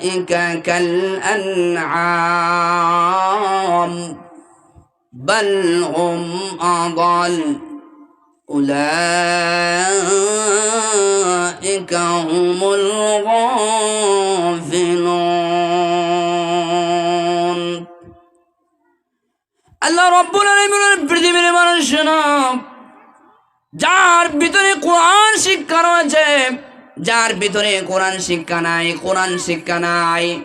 أولئك كالأنعام بل هم أضل أولئك هم الغافلون আল্লাহ রব্বুল আলামিনের পৃথিবীর মানুষ শোনো যার ভিতরে কোরআন শিক্ষা রয়েছে যার ভিতরে কোরআন শিক্ষা নাই, কোরআন শিক্ষা নাই,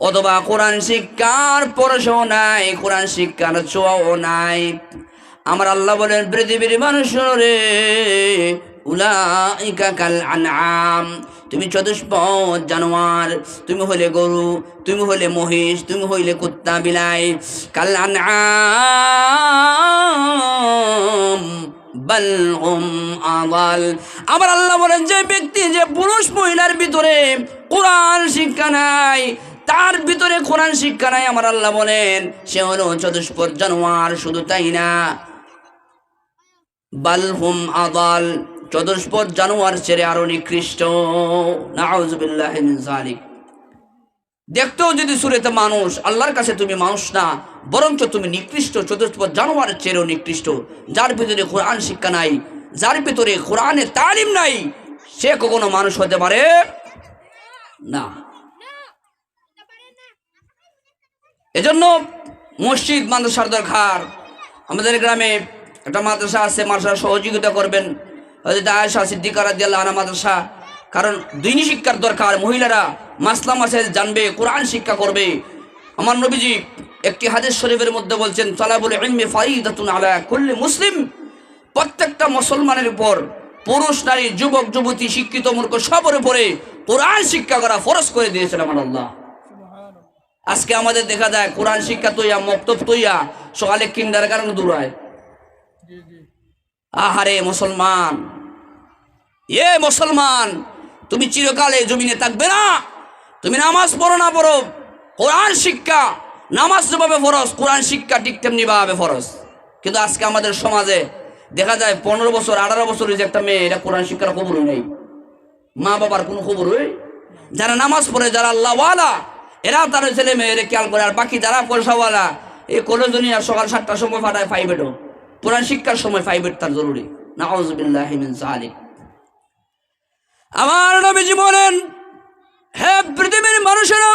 অথবা কোরআন শিক্ষার পড়াশোনা নাই, কোরআন শিক্ষার ছোঁয়াও নাই। আমার আল্লাহ বলেন, পৃথিবীর মানুষ রে, উলাইকা তুমি চতুষ্পদ জানোয়ার, তুমি হলে গরু, তুমি হলে মহিষ, তুমি হইলে কুত্তা, বিলাই। কাল আনআম আমার আল্লাহ বলেন, যে ব্যক্তি, যে পুরুষ মহিলার ভিতরে কোরআন শিক্ষা নাই, তার ভিতরে কোরআন শিক্ষা নাই, আমার আল্লাহ বলেন, সে হলো চতুষ্পদ জানোয়ার, শুধু তাই না। বালহুম আদাল, চতুষ্পদ জানোয়ার ছেড়ে আরও নিকৃষ্ট। দেখতেও যদি সুরেতে মানুষ, আল্লাহর কাছে তুমি মানুষ না বরঞ্চ তুমি নিকৃষ্ট চতুষ্পদ জানোয়ারের চেয়েও নিকৃষ্ট। যার ভিতরে কোরআন শিক্ষা নাই, যার ভিতরে কোরআনের তালিম নাই, সে কখনো মানুষ হতে পারে না। এজন্য মসজিদ, মাদ্রাসার দরকার। আমাদের গ্রামে একটা মাদ্রাসা আছে মাদ্রাসা সহযোগিতা করবেন। হয়তো আয়সা সিদ্দিকার আনা মাদ্রাসা। কারণ দিনী শিক্ষার দরকার, মহিলারা মাসলাম আছে জানবে, কোরআন শিক্ষা করবে। আমার নবীজি একটি হাদিস শরীফের মধ্যে বলছেন তালাবুল ইলমি ফারিদাতুন আলা কুল্লি মুসলিম। প্রত্যেকটা মুসলমানের উপর পুরুষ নারী যুবক যুবতী শিক্ষিত মূর্খ সবার উপরে কোরআন শিক্ষা করা ফরজ করে দিয়েছেন আমার আল্লাহ। আজকে আমাদের দেখা যায় কোরআন শিক্ষা তৈয়া মক্তব তৈয়া সকালে কিন্ডার কারণে দূরায় আহারে মুসলমান এ মুসলমান তুমি চিরকালে জমিনে থাকবে না। তুমি নামাজ পড়ো না পড়ো কোরআন শিক্ষা নামাজ যেভাবে ফরজ, কোরআন শিক্ষা ঠিক তেমনি ভাবে ফরজ। কিন্তু আজকে আমাদের সমাজে দেখা যায় পনেরো বছর, আঠারো বছরের যে একটা মেয়ে, এটা কোরআন শিক্ষার খবর নেই। মা বাবার কোনো খবর নেই যারা নামাজ পড়ে, যারা আল্লাহওয়ালা, এরা তার ছেলে মেয়েরে খেয়াল করে, আর বাকি যারা পয়সাওয়ালা, এই কলেজনী আর সকাল সাতটার সময় ফাটায় ফাইভেটও কোরআন শিক্ষার সময় ফাইভেট তার জরুরি। আমার নবীজি বলেন হে পৃথিবীর মানুষেরা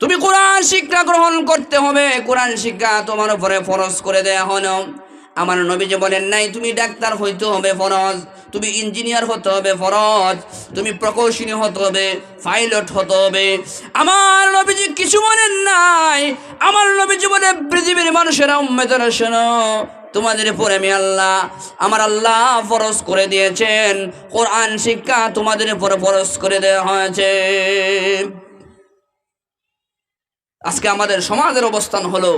তুমি কোরআন শিক্ষা গ্রহণ করতে হবে। কোরআন শিক্ষা তোমার উপরে ফরজ করে দেয়া হলো। আমার নবীজি বলেন, নাই, তুমি ডাক্তার হইতে হবে ফরজ, তুমি ইঞ্জিনিয়ার হতে হবে ফরজ, তুমি প্রকৌশলী হতে হবে, পাইলট হতে হবে। আমার নবীজি কিছু বলেন নাই। আমার নবীজি বলে, পৃথিবীর মানুষেরা উম্মেদরা শোনো, তোমাদের উপরে আমি আল্লাহ, আমার আল্লাহ ফরজ করে দিয়েছেন। কোরআন শিক্ষা তোমাদের উপরে ফরজ করে দেওয়া হয়েছে। আজকে আমাদের সমাজের অবস্থান হলো,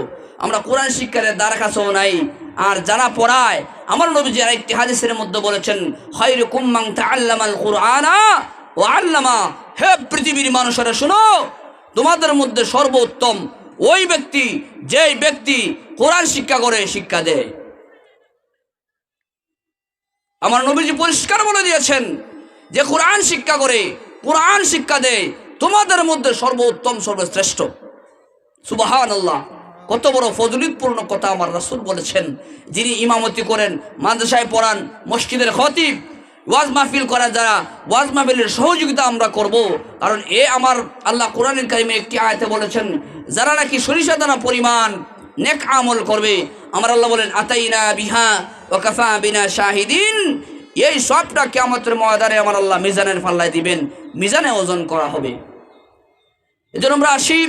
আমরা কোরআন শিক্ষার দ্বারা কাছেও নাই। আর যারা পড়ায়, আমার নবীজি আরেকটি হাদিসের মধ্যে বলেছেন হাইরে কুম্মাং তাআল্লামাল কুরআনা ও আল্লামা। হে পৃথিবীর মানুষেরা, শুনো, তোমাদের মধ্যে সর্বোত্তম ওই ব্যক্তি, যেই ব্যক্তি কোরআন শিক্ষা করে, শিক্ষা দেয়। আমার নবীজি পরিষ্কার বলে দিয়েছেন যে, কোরআন শিক্ষা করে, কোরআন শিক্ষা দেয়, তোমাদের মধ্যে সর্বোত্তম, সর্বশ্রেষ্ঠ। সুবাহান আল্লাহ কত বড় ফজলিতপূর্ণ কথা আমার রাসুল বলেছেন, যিনি ইমামতি করেন, মাদ্রাসায় পড়ান, মসজিদের খতিব, ওয়াজ মাহফিল করা যারা ওয়াজ মাহফিলের সহযোগিতা আমরা করব। কারণ এ আমার আল্লাহ কোরআনের কারিমে একটি আয়তে বলেছেন, যারা নাকি সরিষা দানা পরিমাণ নেক আমল করবে, আমার আল্লাহ বলেন, আতাইনা বিহা ও কাফা বিনা শাহিদিন, এই সবটা কেমতের ময়দানে আমার আল্লাহ মিজানের পাল্লায় দিবেন, মিজানে ওজন করা হবে। এজন্য আমরা আসি।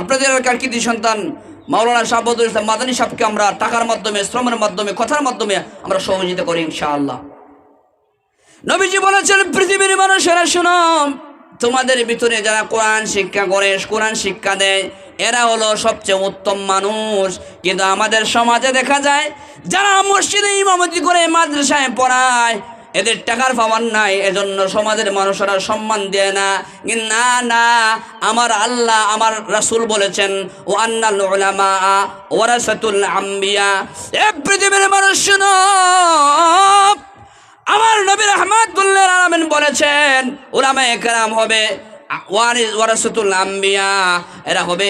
আপনাদের এলাকার কৃতি সন্তান মাওলানা শাহবুদুল ইসলাম মাদানী সাহেবকে আমরা টাকার মাধ্যমে, শ্রমের মাধ্যমে, কথার মাধ্যমে আমরা সহযোগিতা করি ইনশাআল্লাহ। নবীজি বলেছেন, পৃথিবীর মানুষেরা শোনো, তোমাদের ভিতরে যারা কোরআন শিক্ষা করে, কোরআন শিক্ষা দেয়, এরা হলো সবচেয়ে উত্তম মানুষ। কিন্তু আমাদের সমাজে দেখা যায়, যারা মসজিদে ইমামতি করে মাদ্রাসায় পড়ায় এদের টাকার পাওয়ার নাই, এজন্য সমাজের মানুষেরা সম্মান দেয় না। না না, আমার আল্লাহ, আমার রাসূল বলেছেন ও আন্নাল আম্বিয়া। মানুষ আমার নবীর আহমদুল্লাহ আলমিন বলেছেন ওলামা একরাম হবে, ওয়ারিস ওয়ারাসাতুল আম্বিয়া, এরা হবে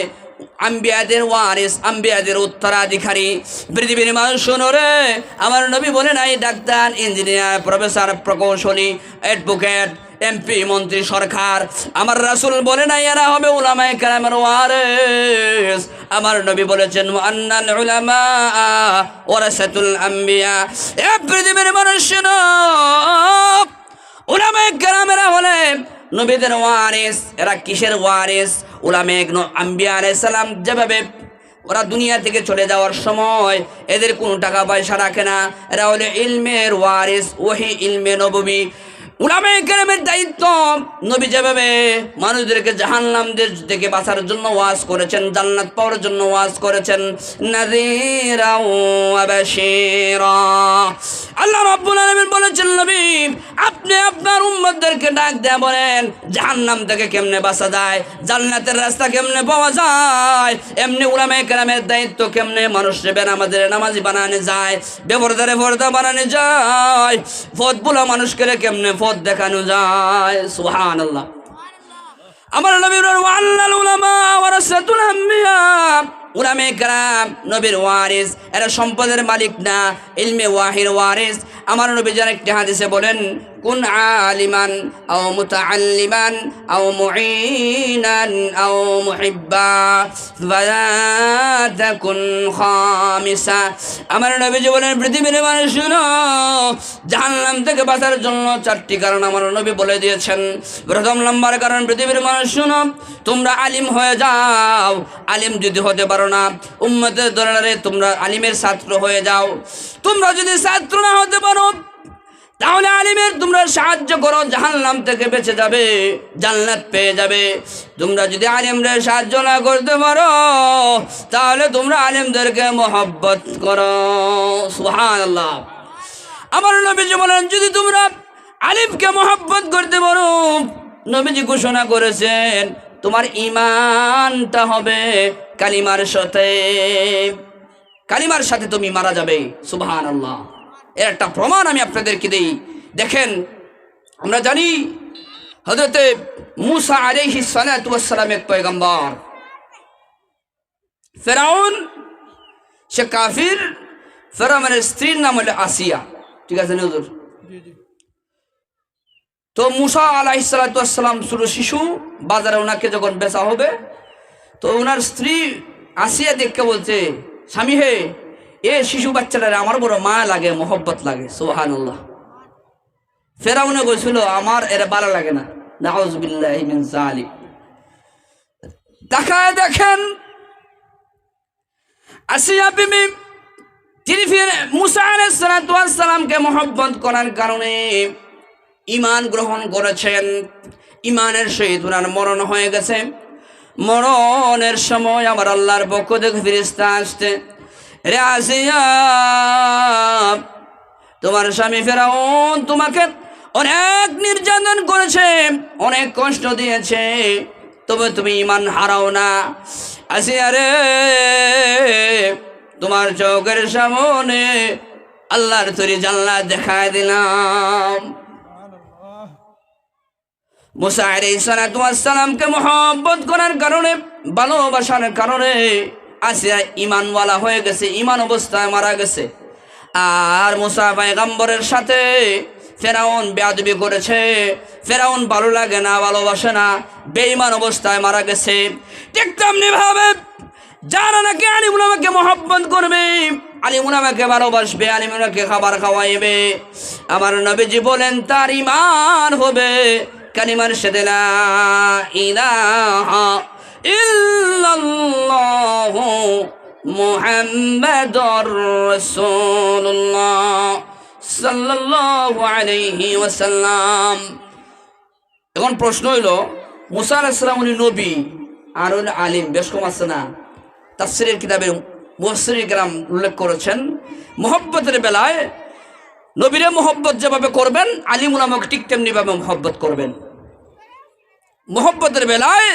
আম্বিয়াদের ওয়ারিস, আম্বিয়াদের উত্তরাধিকারী। পৃথিবীর মানুষ শোনো রে, আমার নবী বলে নাই, ডাক্তার, ইঞ্জিনিয়ার, প্রফেসর, প্রকৌশলী, অ্যাডভোকেট, এমপি, মন্ত্রী, সরকার। আমার রাসূল বলে নাই, এরা হবে উলামায়ে কেরামের ওয়ারিস। আমার নবী বলেছেন, আন্নাল উলামা ওয়ারাসাতুল আম্বিয়া। এ পৃথিবীর মানুষ শোনো, উলামায়ে কেরামেরা হলে নবীদের ওয়ারেস, এরা কিসের ওয়ারেস? উলামে আম্বিয়া সালাম যেভাবে ওরা দুনিয়া থেকে চলে যাওয়ার সময় এদের কোনো টাকা পয়সা রাখে না। এরা হলে ইলমের ওয়ারিস, ওহি ইলমে নববী। উলামে কেরামের দায়িত্ব। নবী যেভাবে মানুষদেরকে জাহান্নামদের থেকে বাঁচার জন্য ওয়াজ করেছেন, জান্নাত পাওয়ার জন্য ওয়াজ করেছেন আল্লাহ রাব্বুল আলামিন বলেছেন, নবী, আপনি আপনার উম্মতদেরকে ডাক দেয়া বলেন, জাহান্নাম থেকে কেমনে বাঁচা যায়, জান্নাতের রাস্তা কেমনে পাওয়া যায়, এমনি উলামে কেরামের দায়িত্ব কেমনে মানুষকে বেনামাজের নামাজি বানানো যায় বেপরদারে পর্দা বানানো যায় পথ বলা মানুষকে কেমনে পথ দেখানো যায় সুহান আল্লাহ আমার নবীর উলামে কারাম, নবীর ওয়ারিস, এরা সম্পদের মালিক না, ইলমে ওয়াহির ওয়ারিস। আমার নবী যারা একটি হাদিসে বলেন কুন আলিমান, আও মুতাআল্লিমান, আও মুঈনান, আও মুহিব্বা। ফালা তাকুন খামিসা। আমার নবীজি বলেন পৃথিবীর মানুষ শুনো, জাহান্নাম থেকে বাঁচার জন্য চারটি কারণ আমার নবী বলে দিয়েছেন। প্রথম নম্বর কারণ পৃথিবীর মানুষ শুনো, তোমরা আলিম হয়ে যাও, আলিম যদি হতে পারো না, উম্মতের দরবারে তোমরা আলিমের ছাত্র হয়ে যাও। তোমরা যদি ছাত্র না হতে পারো তাহলে আলিমের, তোমরা সাহায্য করো, জাহান্নাম থেকে বেঁচে যাবে, জান্নাত পেয়ে যাবে। তোমরা যদি আলিমদের সাহায্য না করতে পারো, তাহলে তোমরা আলিমদেরকে মহব্বত করো। সুবহানাল্লাহ। আমার নবীজি বলেন, যদি তোমরা আলিমকে মহব্বত করতে পারো, নবীজি ঘোষণা করেছেন, তোমার ইমানটা হবে কালিমার সাথে। কালিমার সাথে তুমি মারা যাবে সুবহান আল্লাহ এর একটা প্রমাণ আমি আপনাদেরকে দিই। দেখেন আমরা জানি হজরতে মুসা আলাইহি সালাতু ওয়াসসালাম এক পয়গম্বর। ফেরাউন সে কাফির ফেরাউনের স্ত্রীর নাম হলো আসিয়া। ঠিক আছে হুজুর? তো মুসা আলাইসালাম ছিল শিশু বাজারে ওনাকে যখন বেচা হবে তো ওনার স্ত্রী আসিয়া দেখকে বলছে স্বামী হে এ শিশু বাচ্চাটারে আমার বড় মা লাগে, মোহব্বত লাগে সোহান সোহানুল্লাহ ফেরাউনে বলছিল আমার এরা ভালো লাগে না। মিন দেখায় দেখেন, আসিয়া বিবি তিনি ফির মুসা আলাইসালামকে মোহব্বত করার কারণে ইমান গ্রহণ করেছেন। ইমানের সহিত ওনার মরণ হয়ে গেছে। মরণের সময় আমার আল্লাহর পক্ষ থেকে ফিরিস্তা আসতে রে আসিয়া তোমার স্বামী ফেরাউন তোমাকে অনেক নির্যাতন করেছে, অনেক কষ্ট দিয়েছে, তবে তুমি ইমান হারাও না। আসিয়া রে, তোমার চোখের সামনে আল্লাহর তৈরি জানলা দেখায় দিলাম। মুসা সালামকে মহব্বত করার কারণে, ভালোবাসার কারণে আসিয়া ইমানওয়ালা হয়ে গেছে, ইমান অবস্থায় মারা গেছে। আর মুসা পায়গাম্বরের সাথে ফেরাউন বেয়াদবি করেছে। ফেরাউন ভালো লাগে না, ভালোবাসে না, বেঈমান অবস্থায় মারা গেছে। ঠিক তেমনি ভাবে যারা নাকি আলিমুল আমাকে মহব্বত করবে, আলিমুল আমাকে ভালোবাসবে, আলিমুল আমাকে খাবার খাওয়াইবে। আমার নবীজি বলেন, তার ইমান হবে। কালিমার লা ইলাহা ইল্লাল্লাহু মুহাম্মাদুর রাসূলুল্লাহ সাল্লাল্লাহু আলাইহি ওয়াসাল্লাম। এখন প্রশ্ন হইল, মুসা আলাইসালাম উনি নবী, আর উনি আলিম, বেশ কম আছে না? তাফসিরের কিতাবে মুহসির গ্রাম উল্লেখ করেছেন, মোহব্বতের বেলায় নবীরে মোহব্বত যেভাবে করবেন আলিম উলামাকে ঠিক তেমনিভাবে মোহব্বত করবেন। মোহব্বতের বেলায়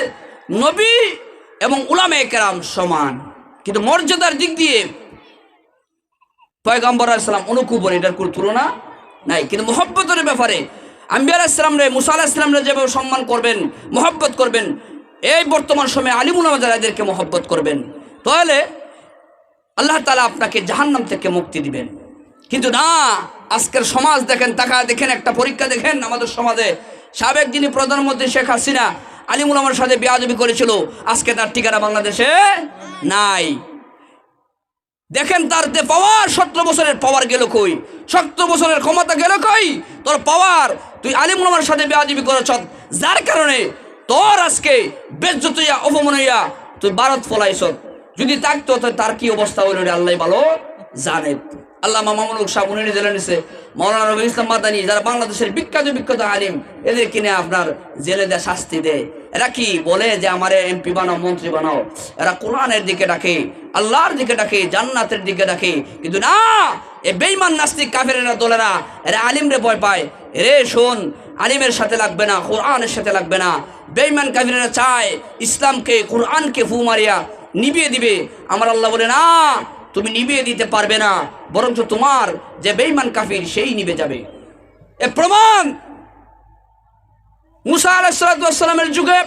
নবী এবং উলামে কেরাম সমান। কিন্তু মর্যাদার দিক দিয়ে পয়গম্বর সালাম অনুকুবর এটার কোনো তুলনা নাই। কিন্তু মোহব্বতের ব্যাপারে আম্বিয়ার ইসলাম রে, মুসা আলাহ ইসলাম রে যেভাবে সম্মান করবেন, মহব্বত করবেন, এই বর্তমান সময়ে আলিমুল যারা এদেরকে মহব্বত করবেন, তাহলে আল্লাহ তালা আপনাকে জাহান্নাম থেকে মুক্তি দিবেন। কিন্তু না, আজকের সমাজ দেখেন তাকা দেখেন, একটা পরীক্ষা দেখেন, আমাদের সমাজে সাবেক যিনি প্রধানমন্ত্রী শেখ হাসিনা আলিমুল আমার সাথে বেয়াদবি করেছিল। আজকে তার ঠিকানা বাংলাদেশে নাই। দেখেন তার যে পাওয়ার সতেরো বছরের পাওয়ার গেল কই? সতেরো বছরের ক্ষমতা গেল কই? তোর পাওয়ার তুই আলিমুল আমার সাথে বেয়াদবি করেছ। যার কারণে তোর আজকে বেজ্জত হইয়া, অপমান হইয়া তুই ভারত ফলাইছ যদি থাকতো তার কি অবস্থা হইল আল্লাহ ভালো জানে। আল্লাহ মামুনুল শাহ উনি জেলে নিছে মৌলানা রবি ইসলাম মাদানি, যারা বাংলাদেশের বিখ্যাত বিখ্যাত আলিম এদের কিনে আপনার জেলে দেয় শাস্তি দেয়। এরা কি বলে যে আমার এমপি বানাও, মন্ত্রী বানাও? এরা কোরআনের দিকে ডাকে, আল্লাহর দিকে ডাকে, জান্নাতের দিকে ডাকে। কিন্তু না, এ বেইমান নাস্তিক কাফেরেরা, দলেরা, এরা আলিমরে ভয় পায়। রে শোন, আলিমের সাথে লাগবে না, কোরআনের সাথে লাগবে না। বেইমান কাফিরেরা চায় ইসলামকে, কোরআনকে ফু মারিয়া নিবিয়ে দিবে। আমার আল্লাহ বলে, না তুমি নিবিয়ে দিতে পারবে না। বরঞ্চ তোমার যে বেইমান কাফির, সেই নিবে যাবে। এ প্রমাণ! মুসা আলাহিসাল্লামের যুগে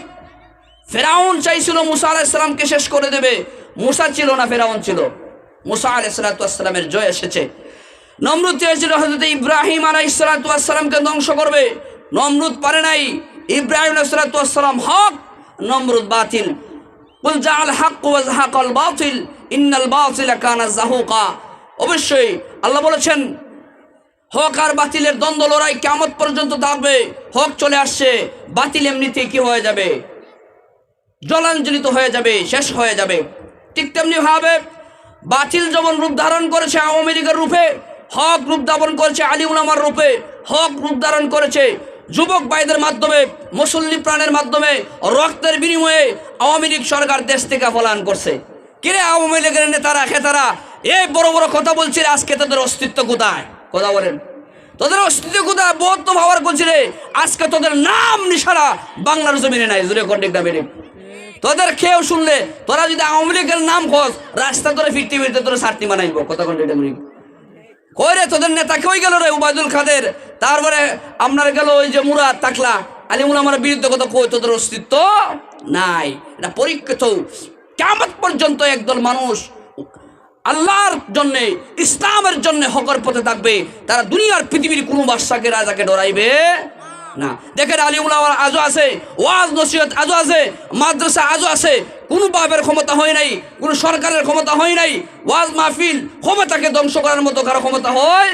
ফেরাউন চাইছিল মুসা আলাহিসাল্লামকে শেষ করে দেবে। মুসা ছিল না, ফেরাউন ছিল। মুসা আলাহিসাল্লামের জয় এসেছে। নমরুদ চেয়েছিল হজরত ইব্রাহিম আলাইসালামকে ধ্বংস করবে। নমরুদ পারে নাই। ইব্রাহিম আলাইসালাম হক, নমরুদ বাতিল। বল জাল হাক বাতিল। ইন্নাল বাতিলা কানা জাহুকা। অবশ্যই আল্লাহ বলেছেন, হক আর বাতিলের দ্বন্দ্ব লড়াই কেমন পর্যন্ত থাকবে, হক চলে আসছে, বাতিল এমনিতেই কি হয়ে যাবে? জলাঞ্জলিত হয়ে যাবে, শেষ হয়ে যাবে। ঠিক তেমনি ভাবে বাতিল যেমন রূপ ধারণ করেছে আওয়ামী লীগের রূপে, হক রূপ ধারণ করেছে আলী উলামার রূপে, হক রূপ ধারণ করেছে যুবক ভাইদের মাধ্যমে, মুসল্লি প্রাণের মাধ্যমে, রক্তের বিনিময়ে আওয়ামী লীগ সরকার দেশ থেকে পলায়ন করছে। কিরে আওয়ামী লীগের নেতারা, খেতারা? এই বড় বড় কথা বলছে আজকে তাদের অস্তিত্ব কোথায়? কথা বলেন। তোদের অস্তিত্ব কোথায়? বোধ তো ভাবার করছি রে। আজকে তোদের নাম নিশারা বাংলার জমিনে নাই জুড়ে কন্টেক্ট বেরিয়ে তোদের খেয়েও শুনলে, তোরা যদি আওয়ামী লীগের নাম খোঁজ, রাস্তা তোরা ফিরতে ফিরতে তোরা সারটি মানাইব, কথা কন্টেক্ট কই রে, তোদের নেতা কই গেল রে? উবায়দুল খাদের? তারপরে আপনার গেল ওই যে মুরাদ তাকলা। আলিমুল আমার বিরুদ্ধে কথা কই, তোদের অস্তিত্ব নাই। এটা পরীক্ষিত কেমন পর্যন্ত একদল মানুষ আল্লাহর জন্য, ইসলামের জন্য হকর পথে থাকবে, তারা দুনিয়ার পৃথিবীর কোনো বাদশাকে, রাজাকে ডরাইবে না। দেখেন আলিমুল আমার আজও আছে, ওয়াজ নসিহত আজও আছে, মাদ্রাসা আজও আছে, কোনো বাপের ক্ষমতা হয় নাই, কোনো সরকারের ক্ষমতা হয় নাই, ওয়াজ মাহফিল ক্ষমতাকে ধ্বংস করার মতো কারও ক্ষমতা হয়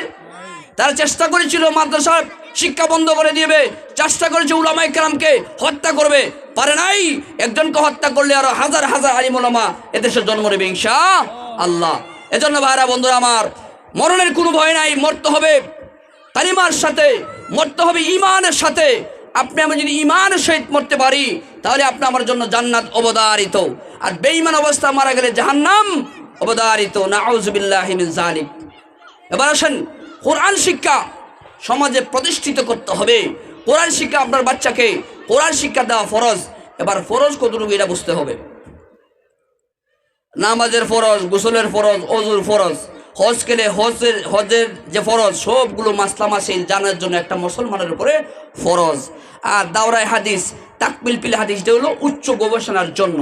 তারা চেষ্টা করেছিল মাদ্রাসার শিক্ষা বন্ধ করে দিবে, চেষ্টা করেছে উলামাই কেরামকে হত্যা করবে পারে নাই। একজনকে হত্যা করলে আরও হাজার হাজার আলিম ওলামা এদেশে জন্ম নেবে ইনশা আল্লাহ এজন্য ভাইরা, বন্ধুরা আমার, মরণের কোনো ভয় নাই, মরতে হবে। কালিমার সাথে, মরতে হবে ইমানের সাথে। আপনি আমি যদি ইমানের সহিত মরতে পারি, তাহলে আপনি আমার জন্য জান্নাত অবদারিত। আর বেঈমান অবস্থা মারা গেলে জাহান্নাম অবদারিত। নাউজুবিল্লাহি মিন জালিক এবার আসেন, কোরআন শিক্ষা সমাজে প্রতিষ্ঠিত করতে হবে। কোরআন শিক্ষা আপনার বাচ্চাকে কোরআন শিক্ষা দেওয়া ফরজ, এবার ফরজ কতটুকু এটা বুঝতে হবে। নামাজের ফরজ, গোসলের ফরজ, অজুর ফরজ, হজ গেলে হজের হজের যে ফরজ, সবগুলো মাসলা মাসিল জানার জন্য একটা মুসলমানের উপরে ফরজ। আর দাওরায় হাদিস, তাকবিল পিল হাদিস, এটা হলো উচ্চ গবেষণার জন্য।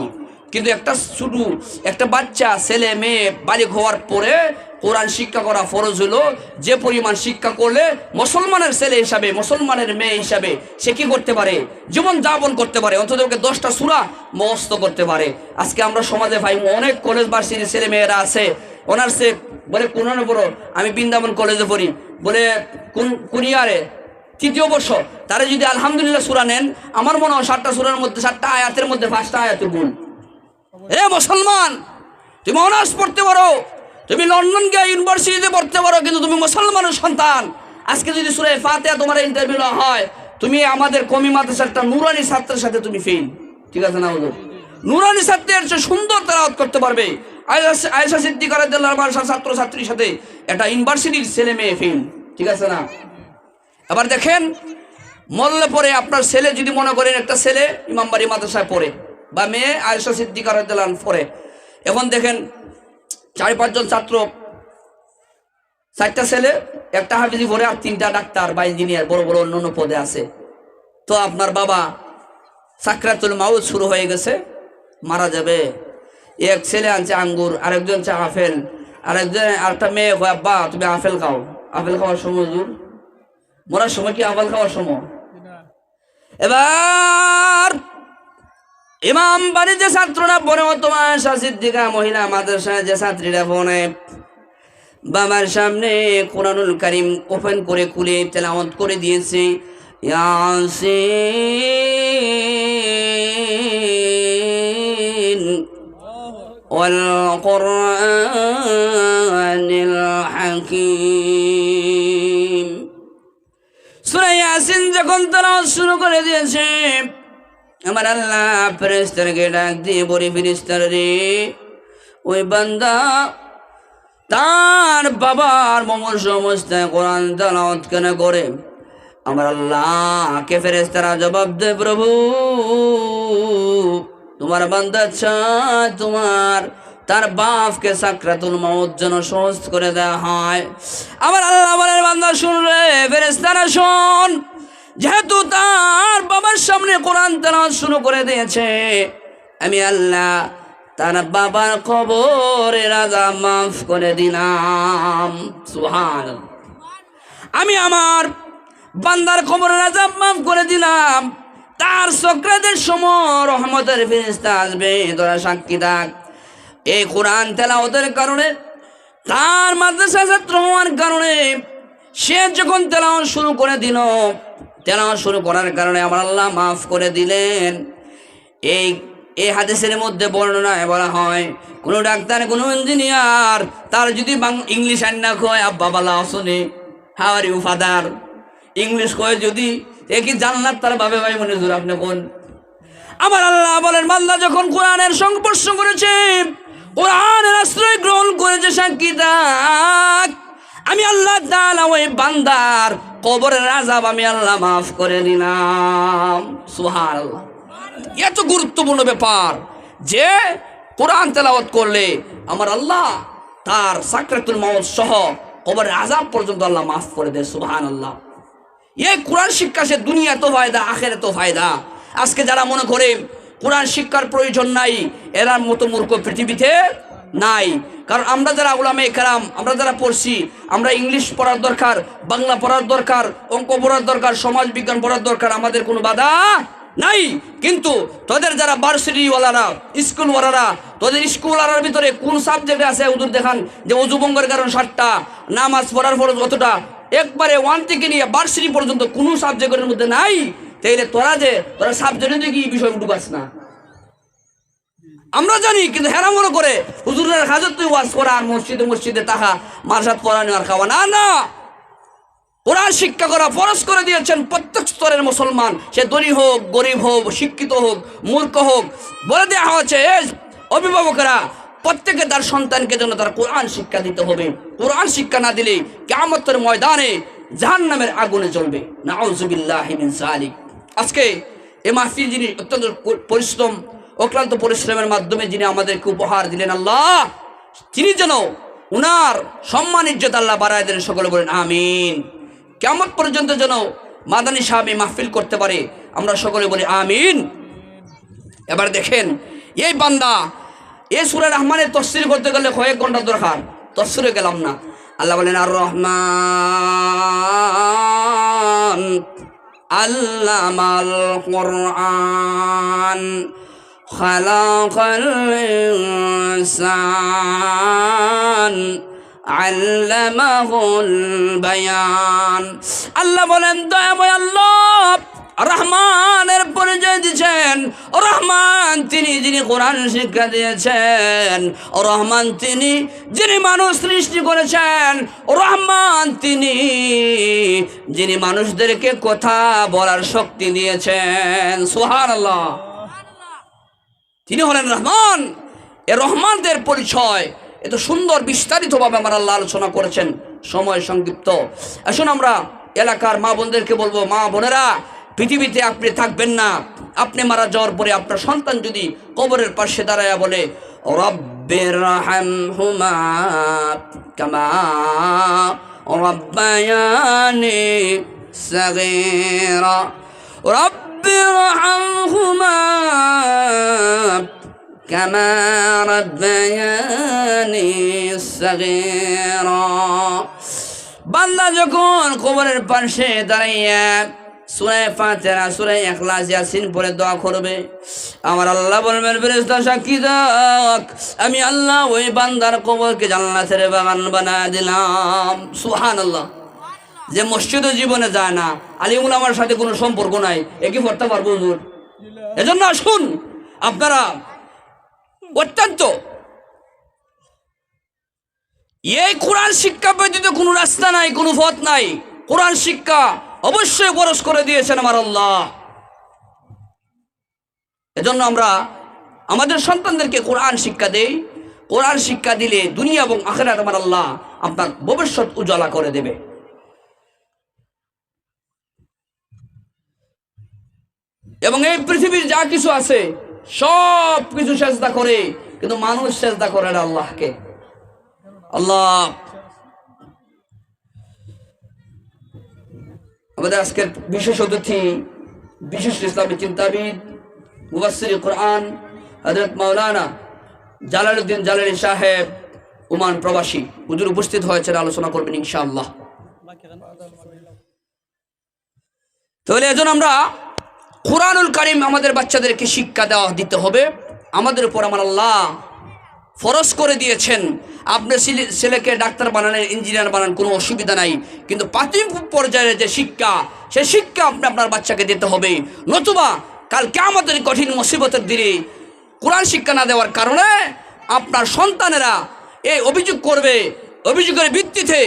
কিন্তু একটা শুধু, একটা বাচ্চা, ছেলে, মেয়ে বালিক হওয়ার পরে কোরআন শিক্ষা করা ফরজ হলো, যে পরিমাণ শিক্ষা করলে মুসলমানের ছেলে হিসাবে, মুসলমানের মেয়ে হিসাবে সে কি করতে পারে? জীবন যাপন করতে পারে, অন্তত ওকে দশটা সুরা মস্ত করতে পারে। আজকে আমরা সমাজে ভাই, অনেক কলেজ ভার্সিটির ছেলে মেয়েরা আছে অনার্সে বলে, কোন পড়ো, আমি বৃন্দাবন কলেজে পড়ি। বলে, কোন কোন ইয়ারে? তৃতীয় বর্ষ, তারা যদি আলহামদুলিল্লাহ সুরা নেন, আমার মনে হয় সাতটা সুরার মধ্যে, সাতটা আয়াতের মধ্যে পাঁচটা আয়াতের গুণ এ মুসলমান, তুমি অনার্স পড়তে পারো তুমি লন্ডন গিয়ে ইউনিভার্সিটিতে পড়তে পারো, কিন্তু তুমি মুসলমানের সন্তান। আজকে যদি সুরে ফাতে তোমার ইন্টারভিউ না হয়, তুমি আমাদের কমি মাদ্রাসার একটা নুরানি ছাত্রের সাথে তুমি ফেল ঠিক আছে না, হুজুর? নুরানি ছাত্রের চেয়ে সুন্দর তেলাওয়াত করতে পারবে। আয়েশা সিদ্দিকার ছাত্র ছাত্রীর সাথে একটা ইউনিভার্সিটির ছেলে মেয়ে ফেল ঠিক আছে না? আবার দেখেন, মরলে পরে আপনার ছেলে যদি মনে করেন একটা ছেলে ইমামবাড়ি মাদ্রাসায় পড়ে, বা মেয়ে আয়সা সিদ্দিকার পড়ে। এখন দেখেন চার পাঁচজন ছাত্র চারটা ছেলে একটা হাফিজি পড়ে আর তিনটা ডাক্তার বা ইঞ্জিনিয়ার বড় বড় অন্য অন্য পদে আছে। তো আপনার বাবা সাকরাতুল মাউত শুরু হয়ে গেছে মারা যাবে। এক ছেলে আনছে আঙ্গুর আরেকজন আনছে আপেল আরেকজন আরেকটা মেয়ে কয়, আব্বা তুমি আপেল খাও। আপেল খাওয়ার সময় হুজুর মরার সময় কি আপেল খাওয়ার সময়? এবার ইমাম বাড়ির যে ছাত্ররা পড়ে তোমার সাসিদ্দিকা মহিলা মাদ্রাসায় যে ছাত্রীরা পড়ে বাবার সামনে কোরআনুল করিম ওপেন করে কুলে তেলাওয়াত করে দিয়েছে। ইয়াসিন যখন তারা শুরু করে দিয়েছে আমার আল্লাহ ফেরেস্তারকে ডাক দিয়ে বলি ফেরেস্তার রে ওই বান্দা তার বাবার মমর সমস্যায় কোরআন তালাওয়াত কেন করে আমার আল্লাহকে ফেরেস্তারা জবাব দে প্রভু তোমার বান্দা চায় তোমার তার বাপকে সাকরাতুল মৌত যেন সহজ করে দেওয়া হয় আমার আল্লাহ বলেন বান্দা শুনলে ফেরেস্তারা শোন যেহেতু তার বাবার সামনে কোরআন তেলাওয়াত শুরু করে দিয়েছে, আমি আল্লাহ তার বাবার কবরে রাজা মাফ করে দিলাম। সুহান আমি আমার বান্দার কবর রাজা মাফ করে দিলাম। তার সক্রাতের সময় রহমতের ফেরিস্তা আসবে, তোরা সাক্ষী থাক। এই কোরআন তেলাওয়াতের কারণে, তার মাদ্রাসা ছাত্র হওয়ার কারণে সে যখন তেলাওয়াত শুরু করে দিল তেলাওয়াত শুরু করার কারণে আমার আল্লাহ মাফ করে দিলেন। এই এই হাদিসের মধ্যে বর্ণনায় বলা হয়, কোনো ডাক্তার, কোনো ইঞ্জিনিয়ার, তার যদি ইংলিশ আন্না কয়, আব্বা, বালা আসনে হাওয়ার ইউ ফাদার ইংলিশ কয় যদি, এ কি জান্নাত তার বাবে ভাই মনে জোর আপনি কোন? আমার আল্লাহ বলেন মাল্লা যখন কোরআনের সংস্পর্শ করেছে, কোরআনের আশ্রয় গ্রহণ করেছে সাক্ষী আমি আল্লাহ তাআলা ওই বান্দার কবরের আজাব আমি আল্লাহ মাফ করে দিলাম সুবহানাল্লাহ। এত গুরুত্বপূর্ণ ব্যাপার যে কোরআন তেলাওয়াত করলে আমার আল্লাহ তার সাকরাতুল মাউত সহ কবরের আজাব পর্যন্ত আল্লাহ মাফ করে দেয়, সুবহানাল্লাহ। এই কোরআন শিক্ষা সে দুনিয়া তো ফায়দা আখেরে তো ফায়দা। আজকে যারা মনে করে কোরআন শিক্ষার প্রয়োজন নাই, এরার মতো মূর্খ পৃথিবীতে নাই। কারণ আমরা যারা উলামে কেরাম আমরা যারা পড়ছি, আমরা ইংলিশ পড়ার দরকার, বাংলা পড়ার দরকার, অঙ্ক পড়ার দরকার, সমাজ বিজ্ঞান পড়ার দরকার, আমাদের কোনো বাধা নাই। কিন্তু তোদের যারা ভার্সিটিওয়ালারা, স্কুলওয়ালারা, তোদের স্কুলওয়ালার ভিতরে কোন সাবজেক্ট আছে উদুর দেখান, যে অজুবঙ্গের কারণ ষাটটা নামাজ পড়ার ফরজ অতটা একবারে ওয়ান থেকে নিয়ে ভার্সিটি পর্যন্ত কোনো সাবজেক্টের মধ্যে নাই। তাইলে তোরা যে, তোরা সাবজেক্টে কি বিষয় ঢুকাস না। আমরা জানি, কিন্তু হেরা মনে করে, হুজুরের হাজত তুই ওয়াজ করা মসজিদে মসজিদে তাহা মারসাদ পড়ানো আর খাওয়া না না। কোরআন শিক্ষা করা, ফরজ করে দিয়েছেন প্রত্যেক স্তরের মুসলমান। সে ধনী হোক, গরিব হোক, শিক্ষিত হোক, মূর্খ হোক। বলে দেওয়া হয়েছে অভিভাবকেরা, প্রত্যেকে তার সন্তানকে যেন তার কোরআন শিক্ষা দিতে হবে। কোরআন শিক্ষা না দিলে কেমতের ময়দানে জাহান নামের আগুনে মিন জালিক আজকে এ মাহফিল যিনি অত্যন্ত পরিশ্রম অক্লান্ত পরিশ্রমের মাধ্যমে যিনি আমাদেরকে উপহার দিলেন আল্লাহ, তিনি যেন উনার সম্মান, ইজ্জত আল্লাহ বাড়ায় দেন, সকলে বলেন আমিন। কেমন পর্যন্ত যেন মাদানী সাহেব মাহফিল করতে পারে, আমরা সকলে বলি আমিন। এবার দেখেন, এই বান্দা এ সুরের রহমানের তসির করতে গেলে কয়েক ঘণ্টা দরকার তসিরে গেলাম না। আল্লাহ বলেন, আর রহমান আল্লামাল কোরআন। خلق الإنسان আল্লামাহুল বায়ান আল্লাহ বলেন দয়াময় আল্লাহ রহমানের পরিচয় দিয়েছেন রহমান তিনি যিনি কোরআন শিক্ষা দিয়েছেন রহমান তিনি যিনি মানুষ সৃষ্টি করেছেন রহমান তিনি যিনি মানুষদেরকে কথা বলার শক্তি দিয়েছেন সুহান আল্লাহ তিনি হলেন রহমান। এ রহমানদের পরিচয় এত সুন্দর, বিস্তারিতভাবে আমার আল্লাহ আলোচনা করেছেন। সময় সংক্ষিপ্ত। আসুন আমরা এলাকার মা বোনদেরকে বলব, মা বোনেরা, পৃথিবীতে আপনি থাকবেন না। আপনি মারা যাওয়ার পরে আপনার সন্তান যদি কবরের পাশে দাঁড়ায় বলে রব্বের হুমা রব رب ارحمهما كما ربياني صغيرا বান্দা যখন কবরের পাশে দাঁড়াইয়া সুরায় ফাতেরা সুরায় এখলাস ইয়াসিন পরে দোয়া করবে আমার আল্লাহ বলবেন ফেরেশতা সাক্ষী দাক আমি আল্লাহ ওই বান্দার কবরকে জান্নাতের বাগান বানা দিলাম সুবহানাল্লাহ যে মসজিদও জীবনে যায় না, আলিমুল আমার সাথে কোনো সম্পর্ক নাই একই পড়তে পারব হুজুর? এজন্য আসুন, আপনারা অত্যন্ত এই কোরআন শিক্ষা ব্যতীত কোনো রাস্তা নাই, কোনো পথ নাই। কোরআন শিক্ষা অবশ্যই বরস করে দিয়েছেন আমার আল্লাহ। এজন্য আমরা আমাদের সন্তানদেরকে কোরআন শিক্ষা দেই। কোরআন শিক্ষা দিলে দুনিয়া এবং আখেরাত আমার আল্লাহ আপনার ভবিষ্যৎ উজ্জ্বলা করে দেবে। এবং এই পৃথিবীর যা কিছু আছে, সব কিছু চেষ্টা করে, কিন্তু মানুষ চেষ্টা করে না আল্লাহকে। আল্লাহ, আমাদের আজকের বিশেষ অতিথি বিশিষ্ট ইসলামী চিন্তাবিদ মুবাসির কোরআন হজরত মাওলানা জালালউদ্দিন জালালি সাহেব উমান প্রবাসী। হুজুর উপস্থিত হয়েছেন, আলোচনা করবেন ইনশাআল্লাহ। তাহলে এজন আমরা কোরআনুল কারিম আমাদের বাচ্চাদেরকে শিক্ষা দেওয়া দিতে হবে। আমাদের উপর আমার আল্লাহ ফরজ করে দিয়েছেন। আপনার ছেলেকে ডাক্তার বানানের ইঞ্জিনিয়ার বানান, কোনো অসুবিধা নাই। কিন্তু প্রাথমিক পর্যায়ে যে শিক্ষা, সে শিক্ষা আপনি আপনার বাচ্চাকে দিতে হবে। নতুবা কাল আমাদের কঠিন মুসিবতের দিনে কোরআন শিক্ষা না দেওয়ার কারণে আপনার সন্তানেরা এই অভিযোগ করবে, অভিযোগের ভিত্তিতে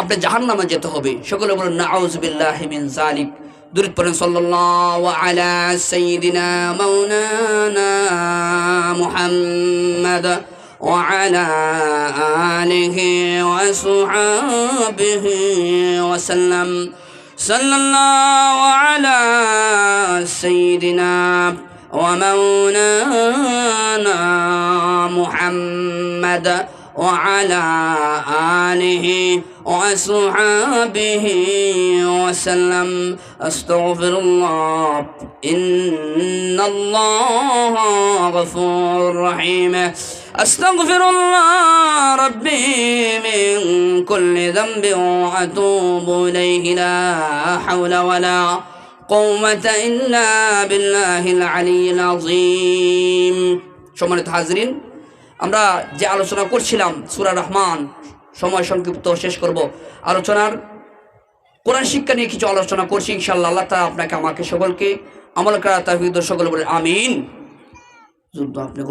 আপনি জাহান নামে যেতে হবে। সকলে বলুন নাউজবিল্লাহ মিন জালিক দূরত পড়েন সাল্লাল্লাহু আলা সাইয়্যিদিনা মাওলানা মুহাম্মদ وعلى آله وصحابه وسلم صلى الله على سيدنا ومولانا محمد وعلى آله وأصحابه وسلم. أستغفر الله. إن الله غفور رحيم. أستغفر الله ربي من كل ذنب وأتوب إليه. لا حول ولا قوة إلا بالله العلي العظيم. شو من আমরা যে আলোচনা করছিলাম সুরা রহমান, সময় সংক্ষিপ্ত শেষ করব। আলোচনার কোরআন শিক্ষা নিয়ে কিছু আলোচনা করছি ইনশাল্লাহ আল্লাহ তালা আপনাকে, আমাকে সকলকে, আমল করা তাহিদ সকল বলে আমিন। যুদ্ধ আপনি